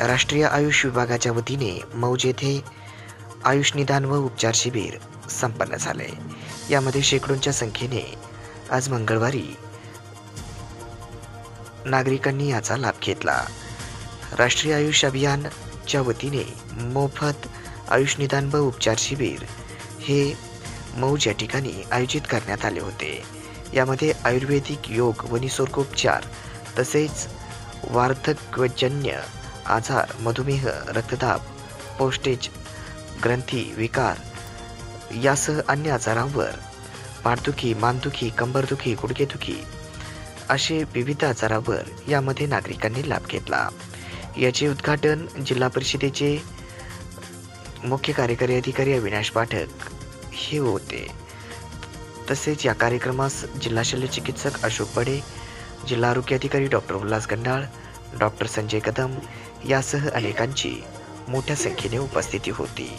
राष्ट्रीय आयुष विभागाच्या वतीने मौज येथे आयुष निदान व उपचार शिबिर संपन्न झाले. यामध्ये शेकडोंच्या संख्येने आज मंगळवारी नागरिकांनी याचा लाभ घेतला. राष्ट्रीय आयुष अभियानच्या वतीने मोफत आयुष निदान व उपचार शिबिर हे मौज या ठिकाणी आयोजित करण्यात आले होते. यामध्ये आयुर्वेदिक योग व निसर्गोपचार तसेच वार्धक्यजन्य आजार मधुमेह रक्तदाब पोस्टेज ग्रंथी विकार यासह अन्य आजारांवर पाठदुखी मानदुखी कंबरदुखी गुडघेदुखी असे विविध आजारावर यामध्ये नागरिकांनी लाभ घेतला. याचे उद्घाटन जिल्हा परिषदेचे मुख्य कार्यकारी अधिकारी अविनाश पाठक हे होते. तसेच या कार्यक्रमास जिल्हा शल्य चिकित्सक अशोक बडे जिल्हा आरोग्य अधिकारी डॉक्टर उल्हास गंडाळ डॉक्टर संजय कदम यासह अनेकांची मोठ्या संख्येने उपस्थिती होती.